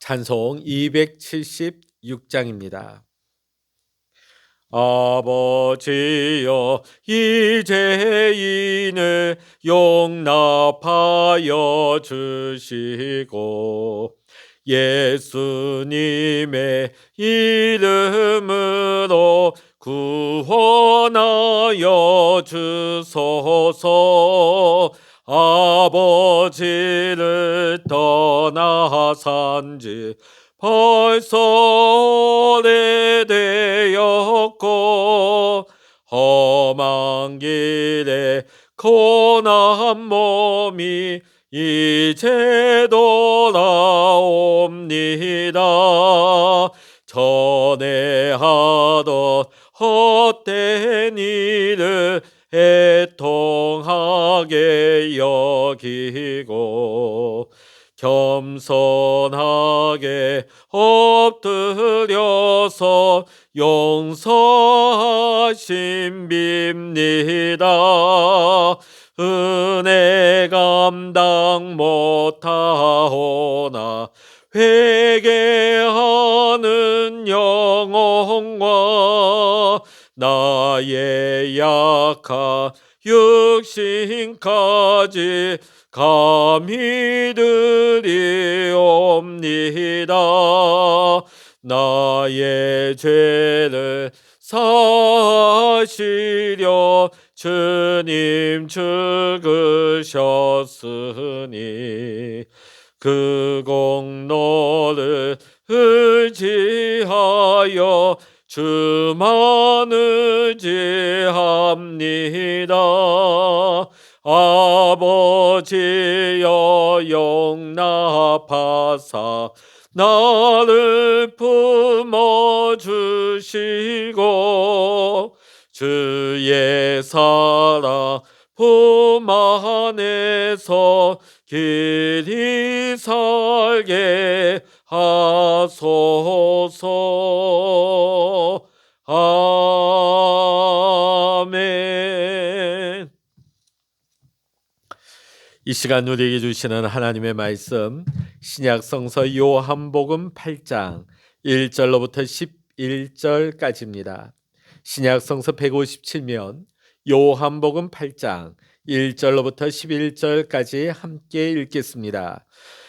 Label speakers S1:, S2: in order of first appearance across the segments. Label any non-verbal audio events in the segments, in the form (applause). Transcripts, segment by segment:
S1: 찬송 276장입니다. 아버지여 이제 이는 용납하여 주시고 예수님의 이름으로 구원하여 주소서 아버지를 떠나 산지 벌써 오래되었고 험한 길에 고난 몸이 이제 돌아옵니다. 전에 하던 헛된 일을 애통하게 여기고 겸손하게 엎드려서 용서하심 빕니다. 은혜 감당 못하오나 회개하는 영혼과 나의 약한 육신까지 감히 드리옵니다. 나의 죄를 사시려 주님 죽으셨으니 그 공로를 의지하여 주만 의지합니다. 아버지여 용납하사 나를 품어주시고 주의 사랑 품 안에서 길이 살게 하소서 아멘 이 시간 우리에게 주시는 하나님의 말씀 신약 성서 요한복음 8장 1절로부터 11절까지입니다. 신약 성서 157면 요한복음 8장 1절로부터 11절까지 함께 읽겠습니다.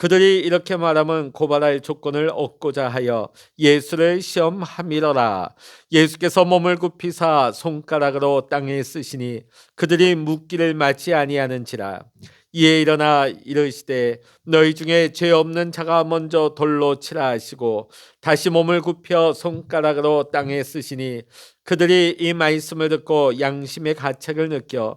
S1: 그들이 이렇게 말하면 고발할 조건을 얻고자 하여 예수를 시험함이러라. 예수께서 몸을 굽히사 손가락으로 땅에 쓰시니 그들이 묻기를 맞지 아니하는지라. 이에 일어나 이르시되 너희 중에 죄 없는 자가 먼저 돌로 치라 하시고 다시 몸을 굽혀 손가락으로 땅에 쓰시니 그들이 이 말씀을 듣고 양심의 가책을 느껴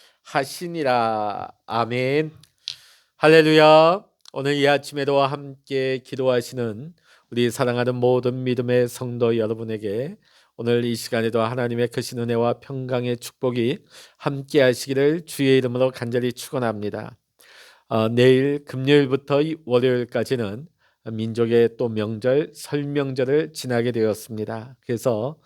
S1: 하시니라 아멘 할렐루야 오늘 이 아침에도 함께 기도하시는 우리 사랑하는 모든 믿음의 성도 여러분에게 오늘 이 시간에도 하나님의 크신 은혜와 평강의 축복이 함께 하시기를 주의 이름으로 간절히 축원합니다. 어, 내일 금요일부터 월요일까지는 민족의 또 명절 설명절을 지나게 되었습니다. 그래서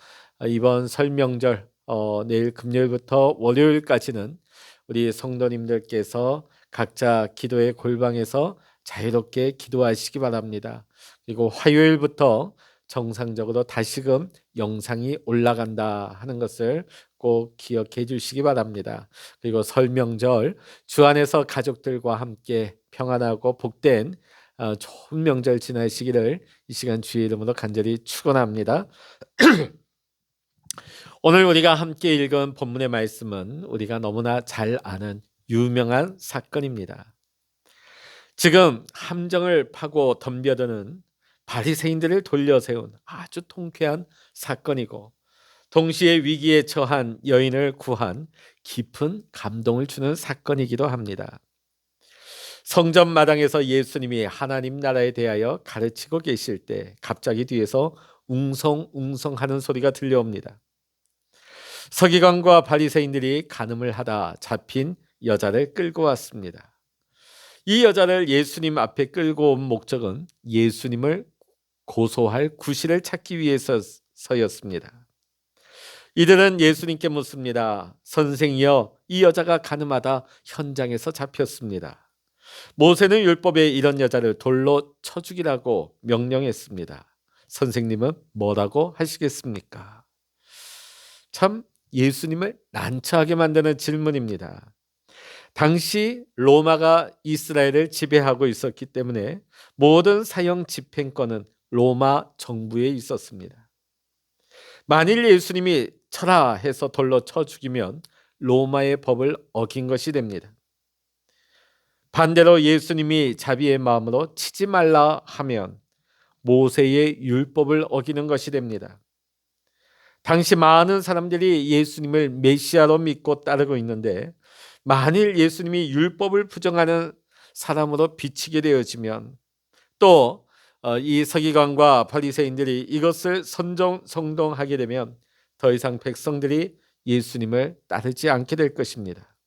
S1: 이번 설명절 어, 내일 금요일부터 월요일까지는 우리 성도님들께서 각자 기도의 골방에서 자유롭게 기도하시기 바랍니다. 그리고 화요일부터 정상적으로 다시금 영상이 올라간다 하는 것을 꼭 기억해 주시기 바랍니다. 그리고 설명절 주 안에서 가족들과 함께 평안하고 복된 어, 좋은 명절 지나시기를 이 시간 주의 이름으로 간절히 축원합니다. (clears throat) 오늘 우리가 함께 읽은 본문의 말씀은 우리가 너무나 잘 아는 유명한 사건입니다. 지금 함정을 파고 덤벼드는 바리새인들을 돌려세운 아주 통쾌한 사건이고 동시에 위기에 처한 여인을 구한 깊은 감동을 주는 사건이기도 합니다. 성전 마당에서 예수님이 하나님 나라에 대하여 가르치고 계실 때 갑자기 뒤에서 웅성웅성 하는 소리가 들려옵니다. 서기관과 바리새인들이 간음을 하다 잡힌 여자를 끌고 왔습니다. 이 여자를 예수님 앞에 끌고 온 목적은 예수님을 고소할 구실을 찾기 위해서였습니다. 이들은 예수님께 묻습니다. 선생이여, 이 여자가 가늠하다 현장에서 잡혔습니다. 모세는 율법에 이런 여자를 돌로 쳐 죽이라고 명령했습니다. 선생님은 뭐라고 하시겠습니까? 참 예수님을 난처하게 만드는 질문입니다. 당시 로마가 이스라엘을 지배하고 있었기 때문에 모든 사형 집행권은 로마 정부에 있었습니다. 만일 예수님이 쳐라 해서 돌로 쳐 죽이면 로마의 법을 어긴 것이 됩니다. 반대로 예수님이 자비의 마음으로 치지 말라 하면 모세의 율법을 어기는 것이 됩니다. 당시 많은 사람들이 예수님을 메시아로 믿고 따르고 있는데 만일 예수님이 율법을 부정하는 사람으로 비치게 되어지면 또이 어, 서기관과 바리새인들이 이것을 선정 성동하게 되면 더 이상 백성들이 예수님을 따르지 않게 될 것입니다.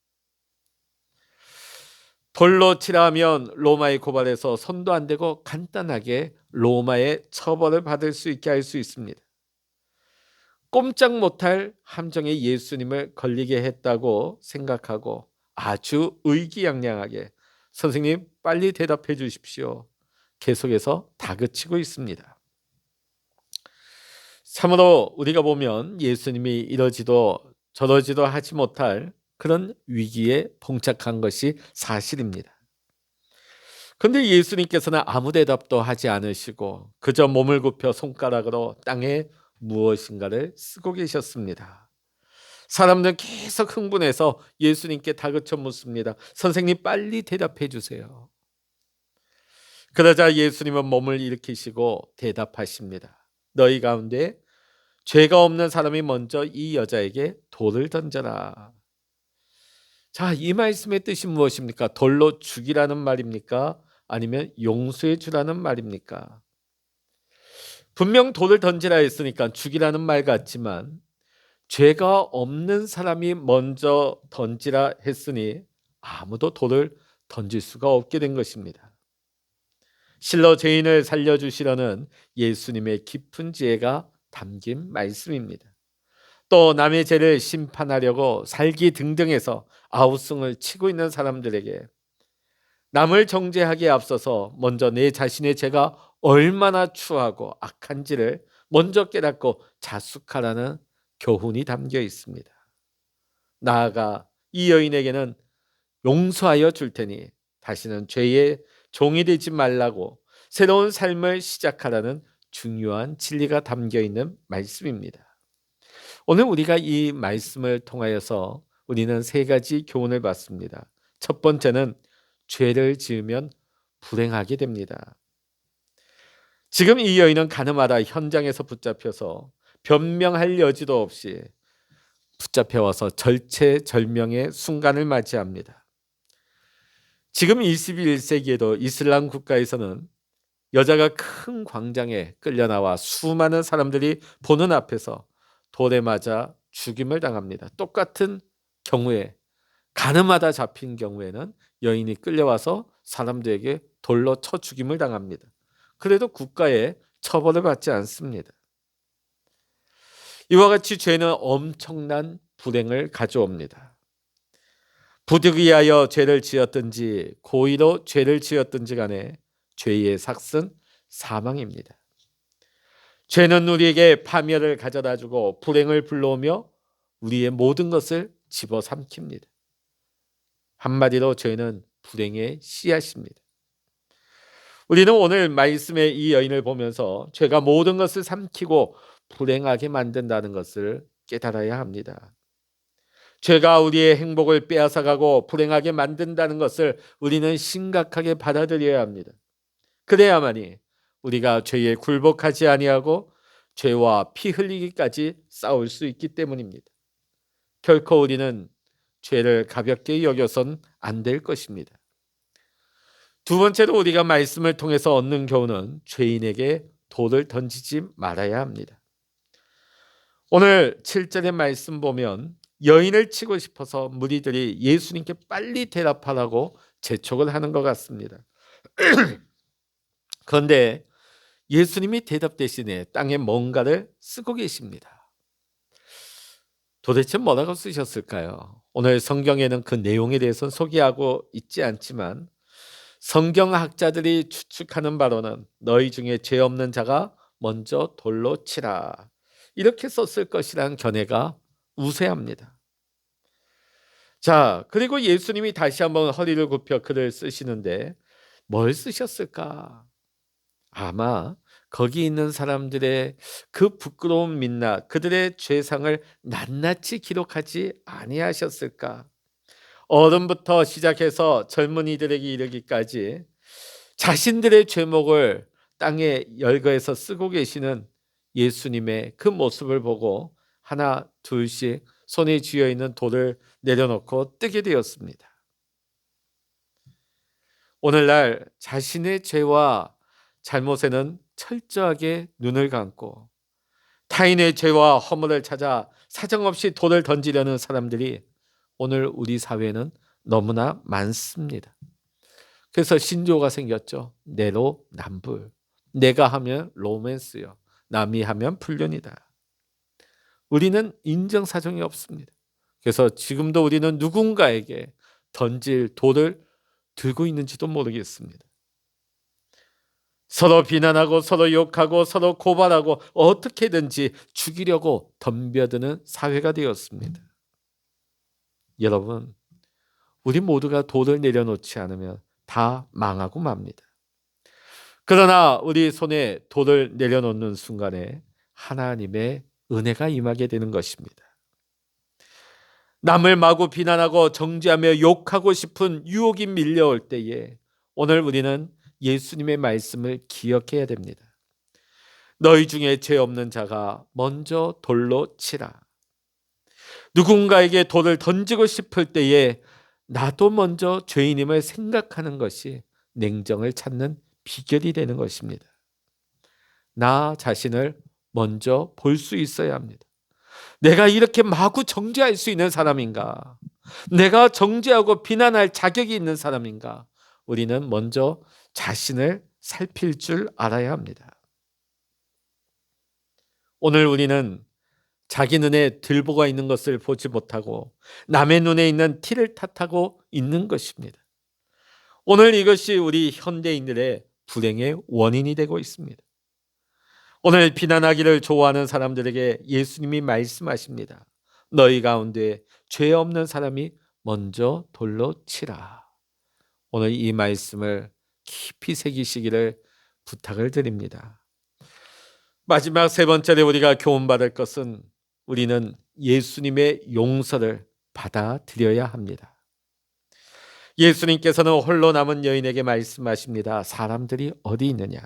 S1: 돌로 치라면 로마의 고발에서 손도 안 대고 간단하게 로마의 처벌을 받을 수 있게 할 수 있습니다. 꼼짝 못할 함정에 예수님을 걸리게 했다고 생각하고 아주 의기양양하게 선생님 빨리 대답해 주십시오. 계속해서 다그치고 있습니다. 참으로 우리가 보면 예수님이 이러지도 저러지도 하지 못할 그런 위기에 봉착한 것이 사실입니다. 그런데 예수님께서는 아무 대답도 하지 않으시고 그저 몸을 굽혀 손가락으로 땅에 무엇인가를 쓰고 계셨습니다. 사람들은 계속 흥분해서 예수님께 다그쳐 묻습니다. 선생님 빨리 대답해 주세요. 그러자 예수님은 몸을 일으키시고 대답하십니다. 너희 가운데 죄가 없는 사람이 먼저 이 여자에게 돌을 던져라. 자, 이 말씀의 뜻이 무엇입니까? 돌로 죽이라는 말입니까? 아니면 용서해 주라는 말입니까? 분명 돌을 던지라 했으니까 죽이라는 말 같지만 죄가 없는 사람이 먼저 던지라 했으니 아무도 돌을 던질 수가 없게 된 것입니다. 실로 죄인을 살려주시려는 예수님의 깊은 지혜가 담긴 말씀입니다. 또 남의 죄를 심판하려고 살기 등등해서 아우성을 치고 있는 사람들에게 남을 정죄하기에 앞서서 먼저 내 자신의 죄가 얼마나 추하고 악한지를 먼저 깨닫고 자숙하라는 교훈이 담겨 있습니다. 나아가 이 여인에게는 용서하여 줄 테니 다시는 죄의 종이 되지 말라고 새로운 삶을 시작하라는 중요한 진리가 담겨 있는 말씀입니다. 오늘 우리가 이 말씀을 통하여서 우리는 세 가지 교훈을 받습니다. 첫 번째는 죄를 지으면 불행하게 됩니다. 지금 이 여인은 가늠하다 현장에서 붙잡혀서 변명할 여지도 없이 붙잡혀와서 절체절명의 순간을 맞이합니다. 지금 21세기에도 이슬람 국가에서는 여자가 큰 광장에 끌려 나와 수많은 사람들이 보는 앞에서 돌에 맞아 죽임을 당합니다. 똑같은 경우에 가늠하다 잡힌 경우에는 여인이 끌려와서 사람들에게 돌로 쳐 죽임을 당합니다. 그래도 국가에 처벌을 받지 않습니다. 이와 같이 죄는 엄청난 불행을 가져옵니다. 부득이하여 죄를 지었든지 고의로 죄를 지었든지 간에 죄의 삭은 사망입니다. 죄는 우리에게 파멸을 가져다 주고 불행을 불러오며 우리의 모든 것을 집어삼킵니다. 한마디로 죄는 불행의 씨앗입니다. 우리는 오늘 말씀의 이 여인을 보면서 죄가 모든 것을 삼키고 불행하게 만든다는 것을 깨달아야 합니다. 죄가 우리의 행복을 빼앗아가고 불행하게 만든다는 것을 우리는 심각하게 받아들여야 합니다. 그래야만이 우리가 죄에 굴복하지 아니하고 죄와 피 흘리기까지 싸울 수 있기 때문입니다. 결코 우리는 죄를 가볍게 여겨선 안 될 것입니다. 두 번째로 우리가 말씀을 통해서 얻는 교훈은 죄인에게 돌을 던지지 말아야 합니다. 오늘 7절의 말씀 보면 여인을 치고 싶어서 무리들이 예수님께 빨리 대답하라고 재촉을 하는 것 같습니다. (clears throat) 그런데 예수님이 대답 대신에 땅에 뭔가를 쓰고 계십니다. 도대체 뭐라고 쓰셨을까요? 오늘 성경에는 그 내용에 대해서 소개하고 있지 않지만 성경학자들이 추측하는 바로는 너희 중에 죄 없는 자가 먼저 돌로 치라. 이렇게 썼을 것이라는 견해가 우세합니다. 자, 그리고 예수님이 다시 한번 허리를 굽혀 글을 쓰시는데 뭘 쓰셨을까? 아마 거기 있는 사람들의 그 부끄러운 민낯, 그들의 죄상을 낱낱이 기록하지 아니하셨을까? 어른부터 시작해서 젊은이들에게 이르기까지 자신들의 죄목을 땅에 열거해서 쓰고 계시는 예수님의 그 모습을 보고 하나 둘씩 손에 쥐어 있는 돌을 내려놓고 뜨게 되었습니다. 오늘날 자신의 죄와 잘못에는 철저하게 눈을 감고 타인의 죄와 허물을 찾아 사정없이 돌을 던지려는 사람들이 오늘 우리 사회는 너무나 많습니다. 그래서 신조가 생겼죠. 내로 남불. 내가 하면 로맨스요. 남이 하면 불륜이다. 우리는 인정사정이 없습니다. 그래서 지금도 우리는 누군가에게 던질 돌을 들고 있는지도 모르겠습니다. 서로 비난하고 서로 욕하고 서로 고발하고 어떻게든지 죽이려고 덤벼드는 사회가 되었습니다. 여러분, 우리 모두가 돌을 내려놓지 않으면 다 망하고 맙니다. 그러나 우리 손에 돌을 내려놓는 순간에 하나님의 은혜가 임하게 되는 것입니다. 남을 마구 비난하고 정죄하며 욕하고 싶은 유혹이 밀려올 때에 오늘 우리는 예수님의 말씀을 기억해야 됩니다. 너희 중에 죄 없는 자가 먼저 돌로 치라. 누군가에게 돌을 던지고 싶을 때에 나도 먼저 죄인임을 생각하는 것이 냉정을 찾는 비결이 되는 것입니다. 나 자신을 먼저 볼 수 있어야 합니다. 내가 이렇게 마구 정죄할 수 있는 사람인가? 내가 정죄하고 비난할 자격이 있는 사람인가? 우리는 먼저 자신을 살필 줄 알아야 합니다. 오늘 우리는 자기 눈에 들보가 있는 것을 보지 못하고 남의 눈에 있는 티를 탓하고 있는 것입니다. 오늘 이것이 우리 현대인들의 불행의 원인이 되고 있습니다. 오늘 비난하기를 좋아하는 사람들에게 예수님이 말씀하십니다. 너희 가운데 죄 없는 사람이 먼저 돌로 치라. 오늘 이 말씀을 깊이 새기시기를 부탁을 드립니다. 마지막 세 번째로 우리가 교훈받을 것은 우리는 예수님의 용서를 받아들여야 합니다. 예수님께서는 홀로 남은 여인에게 말씀하십니다. 사람들이 어디 있느냐?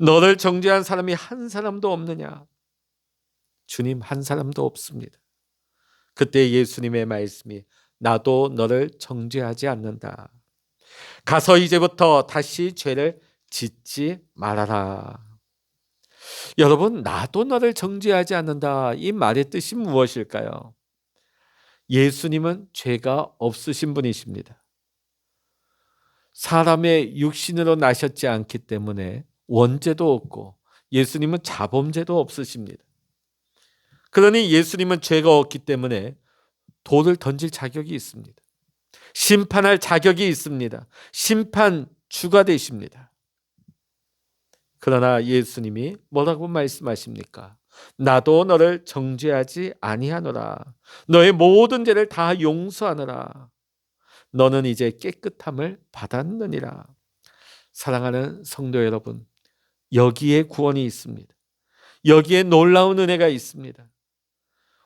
S1: 너를 정죄한 사람이 한 사람도 없느냐? 주님 한 사람도 없습니다. 그때 예수님의 말씀이 나도 너를 정죄하지 않는다. 가서 이제부터 다시 죄를 짓지 말아라. 여러분, 나도 너를 정죄하지 않는다. 이 말의 뜻이 무엇일까요? 예수님은 죄가 없으신 분이십니다. 사람의 육신으로 나셨지 않기 때문에 원죄도 없고 예수님은 자범죄도 없으십니다. 그러니 예수님은 죄가 없기 때문에 돌을 던질 자격이 있습니다. 심판할 자격이 있습니다. 심판 주가 되십니다. 그러나 예수님이 뭐라고 말씀하십니까? 나도 너를 정죄하지 아니하노라. 너의 모든 죄를 다 용서하노라. 너는 이제 깨끗함을 받았느니라. 사랑하는 성도 여러분, 여기에 구원이 있습니다. 여기에 놀라운 은혜가 있습니다.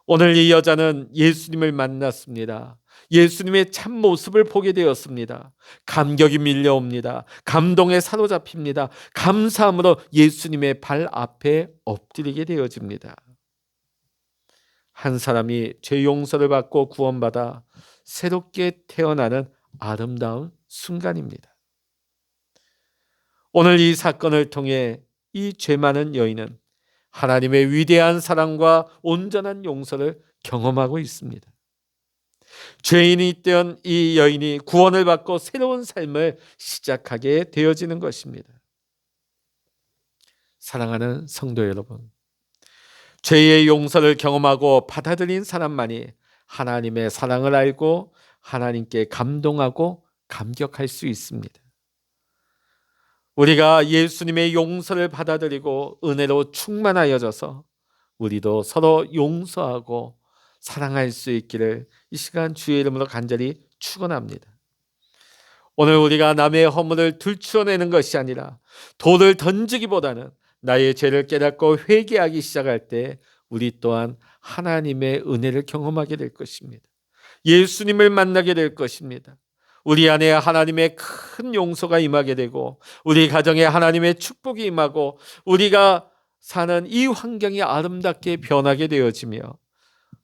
S1: 오늘 이 여자는 예수님을 만났습니다. 예수님의 참 모습을 보게 되었습니다. 감격이 밀려옵니다. 감동에 사로잡힙니다. 감사함으로 예수님의 발 앞에 엎드리게 되어집니다. 한 사람이 죄 용서를 받고 구원받아 새롭게 태어나는 아름다운 순간입니다. 오늘 이 사건을 통해 이 죄 많은 여인은 하나님의 위대한 사랑과 온전한 용서를 경험하고 있습니다. 죄인이 되던 이 여인이 구원을 받고 새로운 삶을 시작하게 되어지는 것입니다. 사랑하는 성도 여러분, 죄의 용서를 경험하고 받아들인 사람만이 하나님의 사랑을 알고 하나님께 감동하고 감격할 수 있습니다. 우리가 예수님의 용서를 받아들이고 은혜로 충만하여져서 우리도 서로 용서하고 사랑할 수 있기를 이 시간 주의 이름으로 간절히 축원합니다. 오늘 우리가 남의 허물을 들추어내는 것이 아니라 돌을 던지기보다는 나의 죄를 깨닫고 회개하기 시작할 때 우리 또한 하나님의 은혜를 경험하게 될 것입니다. 예수님을 만나게 될 것입니다. 우리 안에 하나님의 큰 용서가 임하게 되고 우리 가정에 하나님의 축복이 임하고 우리가 사는 이 환경이 아름답게 변하게 되어지며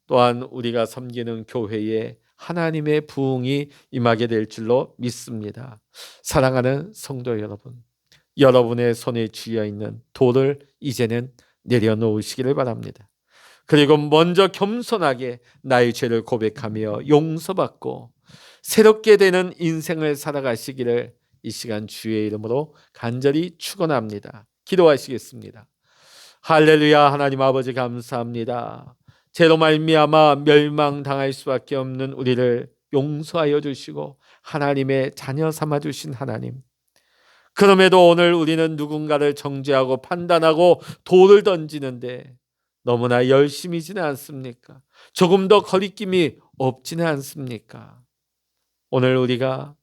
S1: 또한 우리가 섬기는 교회에 하나님의 부흥이 임하게 될 줄로 믿습니다. 사랑하는 성도 여러분, 여러분의 손에 쥐어 있는 돌을 이제는 내려놓으시기를 바랍니다. 그리고 먼저 겸손하게 나의 죄를 고백하며 용서받고 새롭게 되는 인생을 살아가시기를 이 시간 주의 이름으로 간절히 축원합니다. 기도하시겠습니다. 할렐루야 하나님 아버지 감사합니다. 죄로 말미암아 멸망당할 수밖에 없는 우리를 용서하여 주시고 하나님의 자녀 삼아 주신 하나님. 그럼에도 오늘 우리는 누군가를 정죄하고 판단하고 돌을 던지는데 너무나 열심이지는 않습니까? 조금 더 거리낌이 없지는 않습니까? 오늘 우리가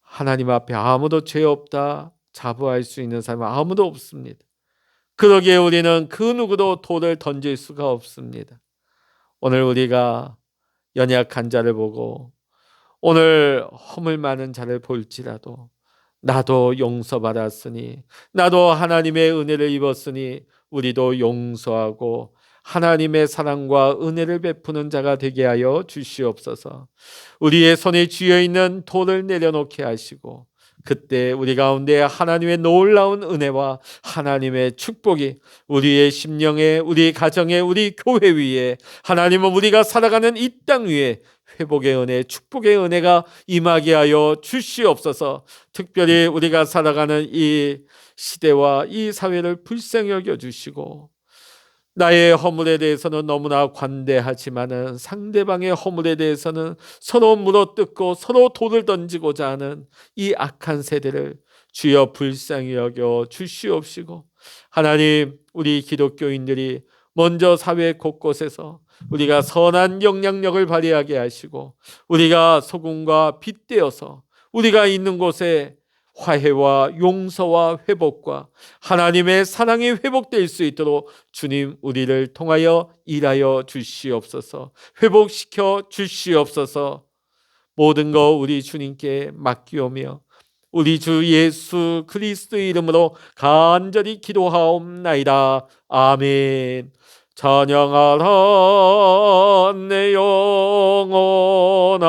S1: 하나님 앞에 아무도 죄 없다 자부할 수 있는 사람은 아무도 없습니다. 그러기에 우리는 그 누구도 돌을 던질 수가 없습니다. 오늘 우리가 연약한 자를 보고 오늘 허물 많은 자를 볼지라도 나도 용서받았으니 나도 하나님의 은혜를 입었으니 우리도 용서하고 하나님의 사랑과 은혜를 베푸는 자가 되게 하여 주시옵소서. 우리의 손에 쥐어 있는 돌을 내려놓게 하시고 그때 우리 가운데 하나님의 놀라운 은혜와 하나님의 축복이 우리의 심령에 우리 가정에 우리 교회 위에 하나님은 우리가 살아가는 이 땅 위에 회복의 은혜, 축복의 은혜가 임하게 하여 주시옵소서. 특별히 우리가 살아가는 이 시대와 이 사회를 불쌍히 여겨 주시고 나의 허물에 대해서는 너무나 관대하지만은 상대방의 허물에 대해서는 서로 물어뜯고 서로 돌을 던지고자 하는 이 악한 세대를 주여 불쌍히 여겨 주시옵시고 하나님 우리 기독교인들이 먼저 사회 곳곳에서 우리가 선한 영향력을 발휘하게 하시고 우리가 소금과 빛 되어서 우리가 있는 곳에 화해와 용서와 회복과 하나님의 사랑이 회복될 수 있도록 주님 우리를 통하여 일하여 주시옵소서. 회복시켜 주시옵소서. 모든 거 우리 주님께 맡기오며 우리 주 예수 그리스도의 이름으로 간절히 기도하옵나이다. 아멘. 찬양하라 내 영혼아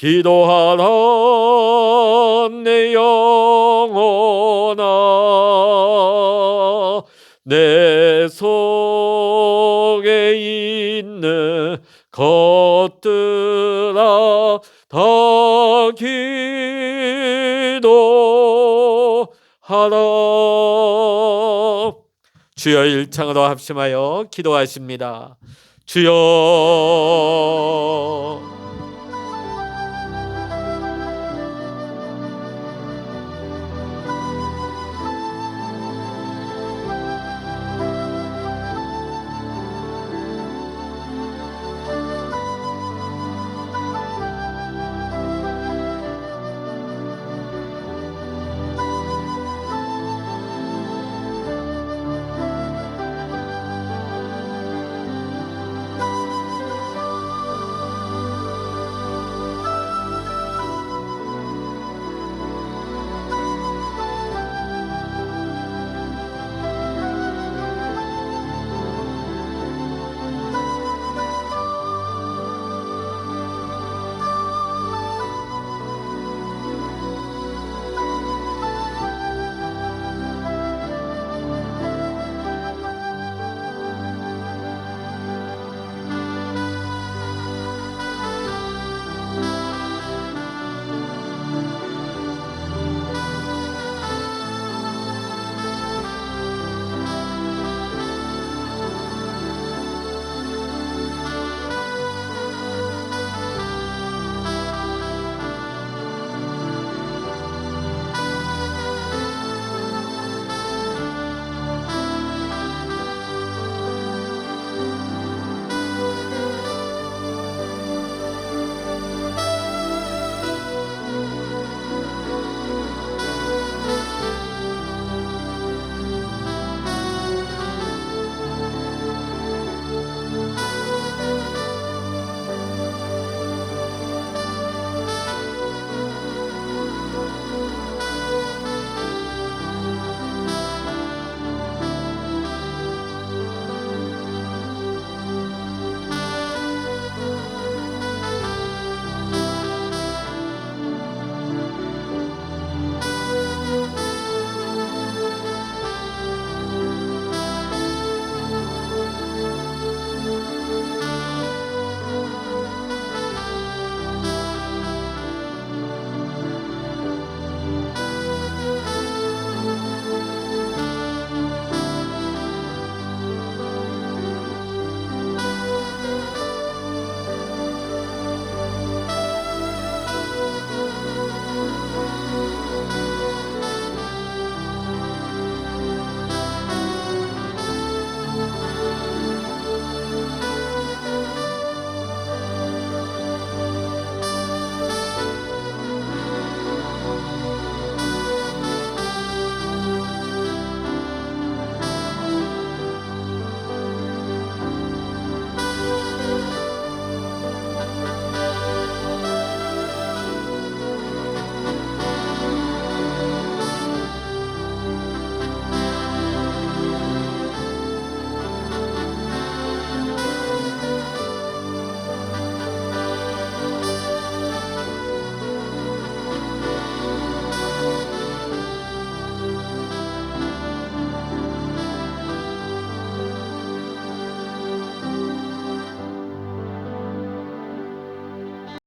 S1: 기도하라 내 영혼아 내 속에 있는 것들아 다 기도하라 주여 일창으로 합심하여 기도하십니다. 주여